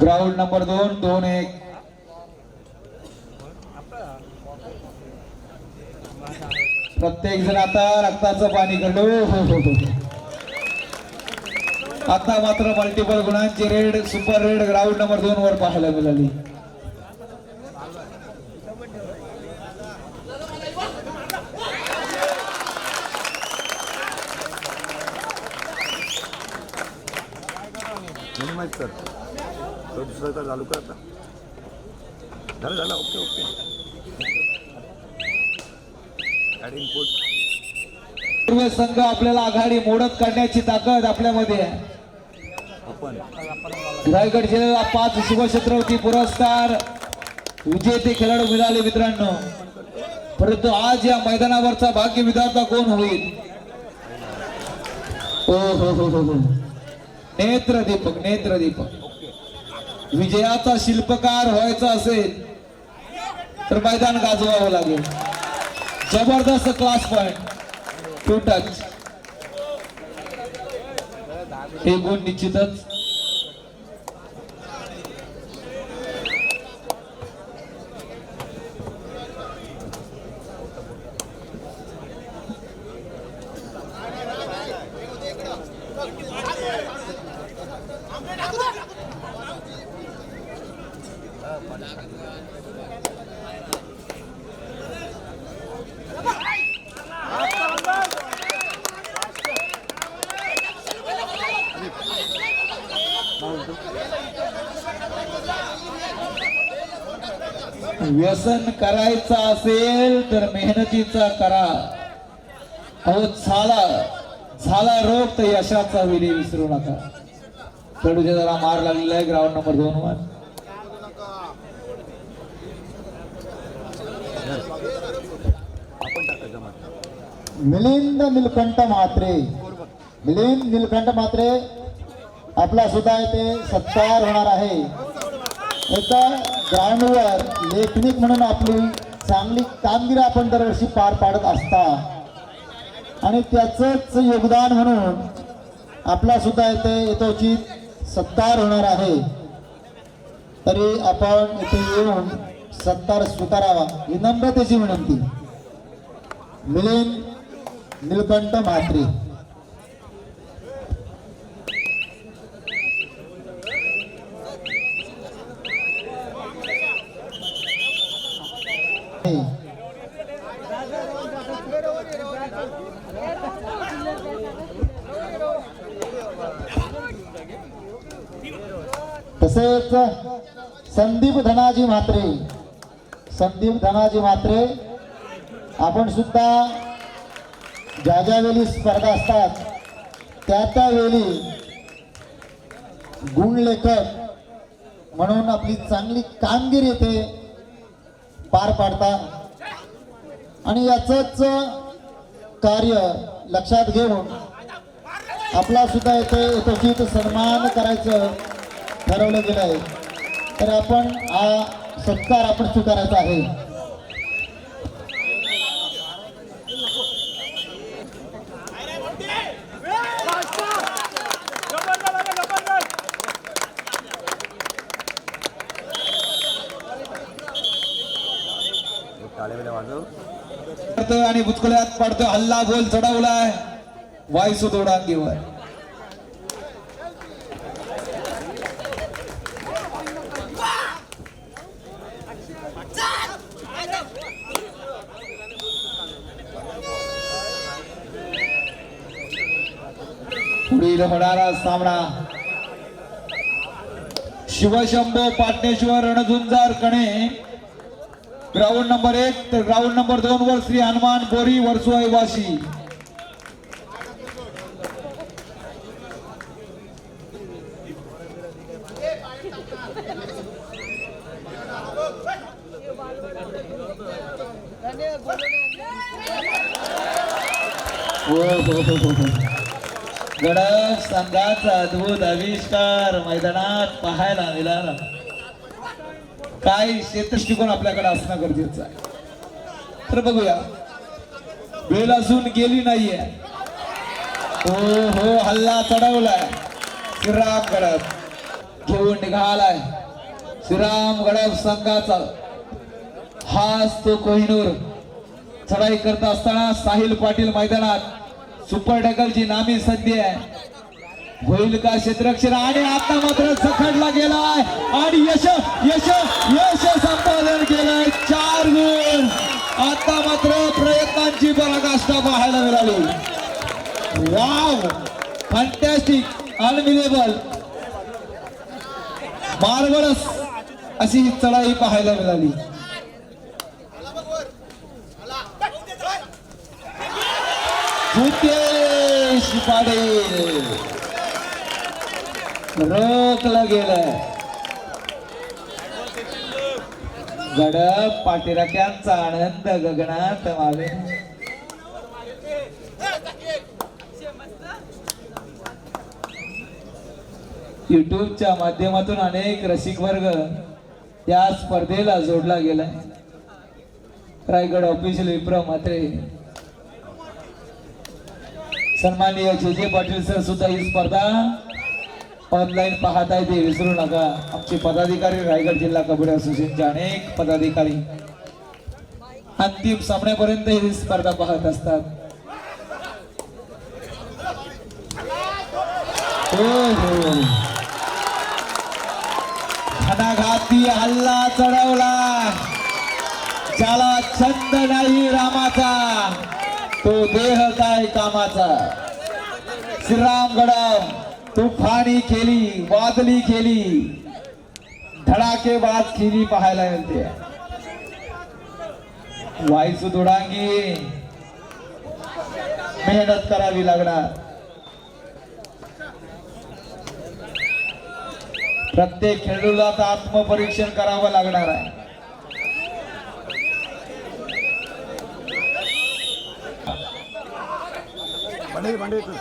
Ground number दोन दोन एक. प्रत्येक जण आता रक्ताचं पाणी करतो. हो हो हो, हो. आता मात्र मल्टिपल गुणांची raid super raid ground number दोन वर पाहायला मिळाली. नाही सर तो दुसरा तर चालू कर आता. झालं झालं ओके ओके. ॲड इनपुट पूर्व संघ आपल्याला आघाडी मोडत काढण्याची ताकद आपल्यामध्ये आहे. रायगड जिल्ह्याला पाच शिवछत्रपती पुरस्कार. विजेते खेळाडू मिळाले मित्रांनो. परंतु आज या मैदानावरचा भाग्य विधाता कोण होईल? हो हो हो हो. नेत्र दीपक नेत्र दीपक. विजयाचा शिल्पकार व्हायचा असेल तर मैदान गाजवावं लागेल. जबरदस्त क्लास पॉइंट टू टच हे गुण निश्चितच व्यसन करायचं असेल तर मेहनतीचा करा. अहो झाला. झाला रोग तर यशाचा विधी विसरू नका. कडूच्या जरा मार लागलेला आहे ग्राउंड नंबर दोन वर. मिलिंद निलकंठ मात्रे मिलिंद निलकंठ मात्रे आपला सुद्धा इथे सत्कार होणार आहे. एका ग्राउंडवर लेखनिक म्हणून आपली चांगली कामगिरी आपण दरवर्षी पार पाडत असता. आणि त्याचंच योगदान म्हणून आपला सुद्धा इथे यथोचित सत्कार होणार आहे. तरी आपण इथे येऊन सत्कार स्वीकारावा विनम्रतेची विनंती. मिलिंद निलकंठ म्हात्रे. तसेच संदीप धनाजी म्हात्रे. संदीप धनाजी म्हात्रे. आपण सुद्धा ज्या ज्या वेळी स्पर्धा असतात त्या त्यावेळी गुणलेखक म्हणून आपली चांगली कामगिरी येथे पार पाडतात आणि याचंच कार्य लक्षात घेऊन आपला सुद्धा येथे यथोचित सन्मान करायचं. ठरवलं गेलं आहे. तर आपण हा सत्कार आपण स्वीकारायचा आहे. आणि बुचकुल्यात पडतो हल्ला बोल चढवलाय. वायसू दोडांगीवर पुढील होणारा सामना. शिवशंभो पाटणेश्वर रणझुंजार कणे. ग्राउंड नंबर एक तर ग्राउंड नंबर दोन वर श्री हनुमान बोरी वर्सोय वाशी हो, हो, हो, हो, गडक संघाचा अद्भुत आविष्कार मैदानात पाहायला मिळाला. काही दृष्टिकोन आपल्याकडे असणं गरजेचं आहे. तर बघूया. वेळ अजून गेली नाहीये. हो हो हल्ला चढवलाय. श्रीराम गडप घेऊन निघालाय. श्रीराम गडप संघाचा. हाच तो कोहिनूर. चढाई करत असताना साहिल पाटील मैदानात. सुपर डकलची नामी संधी आहे. होईल का क्षेत्ररक्षण? आणि आता मात्र सखडला गेलाय. आणि यश यश यश संपादन केलंय. चार गुण आता मात्र प्रयत्नांची पराकाष्ठा पाहायला मिळाली. वाव! फंटॅस्टिक अनबिलेबल मार्वलस अशी ही चढाई पाहायला मिळाली. भूतेश पाटील रोखलं गेलं गडप पाठीराख्यांचा आनंद गगनात मावे. युट्यूबच्या माध्यमातून अनेक रसिक वर्ग त्या स्पर्धेला जोडला गेलाय. रायगड ऑफिशियल विप्र मात्रे. सन्माननीय जे जे पाटील सर सुद्धा ही स्पर्धा ऑनलाईन पाहत आहे ते विसरू नका. आमचे पदाधिकारी रायगड जिल्हा कबड्डी असोसिएशनचे अनेक पदाधिकारी अंतिम सामन्यापर्यंत ही स्पर्धा पाहत असतात. हो हो. हल्ला चढवला. तो देह काय कामाचा? श्रीराम तू फाणी केली वादली केली. धडाकेबाज केली पाहायला मिळते वायसू दुडांगी. मेहनत करावी लागणार. प्रत्येक खेळाडूला आत्मपरीक्षण करावं लागणार आहे.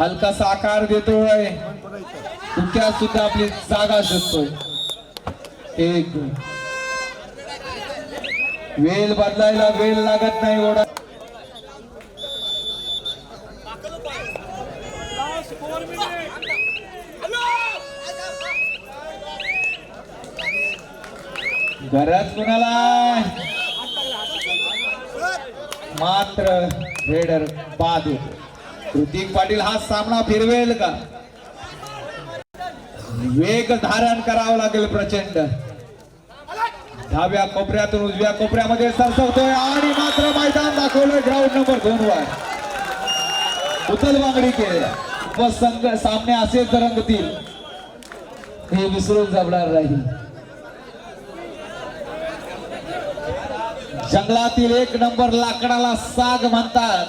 हलकासा आकार देतोय. पुन्हा तुमच्यात सुद्धा आपली जागा शोधतोय एक. वेल बदलायला वेळ लागत नाही ओढा. घरात कुणाला? मात्र रेडर बाद होतो ऋतिक पाटील हा सामना फिरवेल का? वेग धारण करावं लागेल प्रचंड. डाव्या कोपऱ्यातून उजव्या कोपऱ्यामध्ये सरसवतोय आणि मात्र मैदान दाखवलं ग्राउंड नंबर दोन वर. उतल बांगडी केल्या व संघ सामने असेच रंगतील. हे विसरून जमणार नाही. जंगलातील एक नंबर लाकडाला साग म्हणतात.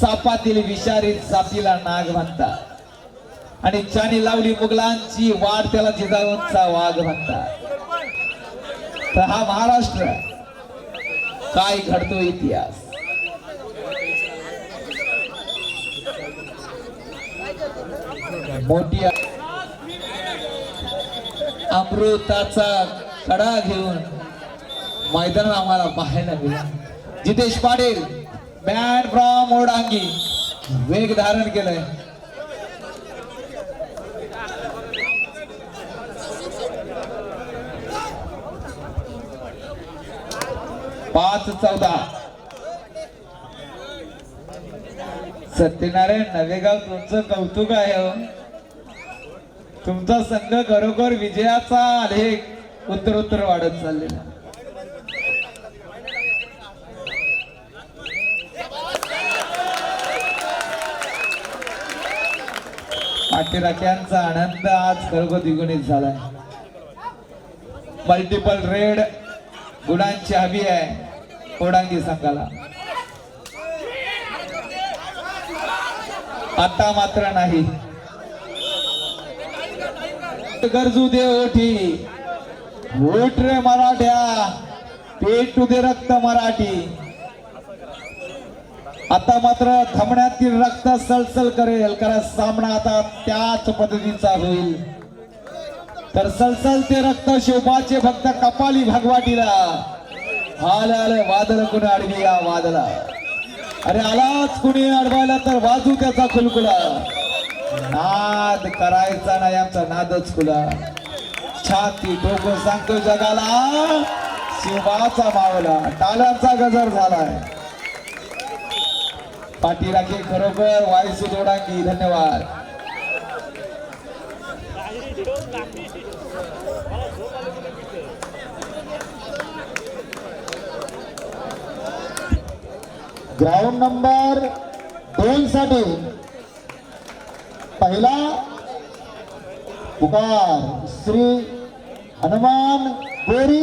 सापातील विषारी सापीला नाग म्हणतात. आणि ज्याने लावली मुघलांची वाट त्याला जिजाऊंचा वाघ म्हणतात. तर हा महाराष्ट्र काय घडतो इतिहास? मोठी अमृताचा कडा घेऊन मैदान आम्हाला पाहायला मिळालं जितेश पाटील मॅन फ्रॉम ओडांगी वेग धारण केलंय. पाच चौदा. सत्यनारायण नवेगाव तुमचं कौतुक आहे हो. तुमचा संघ खरोखर विजयाचा आलेख उत्तरोत्तर वाढत चाललेला. पाठीराख्यांचा आनंद आज खरोखर द्विगुणित झालाय. मल्टिपल रेड गुणांची हवी आहे कोडांगी संघाला. आता मात्र नाही. गरजू दे ओठी ओठ रे मराठ्या. पेटू दे रक्त मराठी. आता मात्र थांबण्यातील रक्त सलसल करेल कारण सामना आता त्याच पद्धतीचा होईल. तर सलसल ते रक्त शोभाचे भक्त कपाली भगवाटीला. आलं आलं वादळ कुणी अडवी या वादळा. अरे आलाच कुणी अडवायला तर वाजू त्याचा खुलकुला नाद करायचा नाही आमचा नादच खुला. छाती ठोकून सांगतो जगाला शिवाचा मावला. टाळ्यांचा गजर झालाय. पाठीराखे खरोखर वायसू जोडांगी, धन्यवाद. ग्राउंड नंबर दोन साठी पहिला पुकार श्री हनुमान गोरी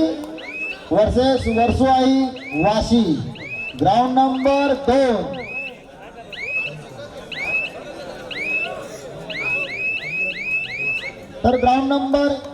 वर्सेस वर्सुआई वाशी. ग्राउंड नंबर दोन. तर ग्राउंड नंबर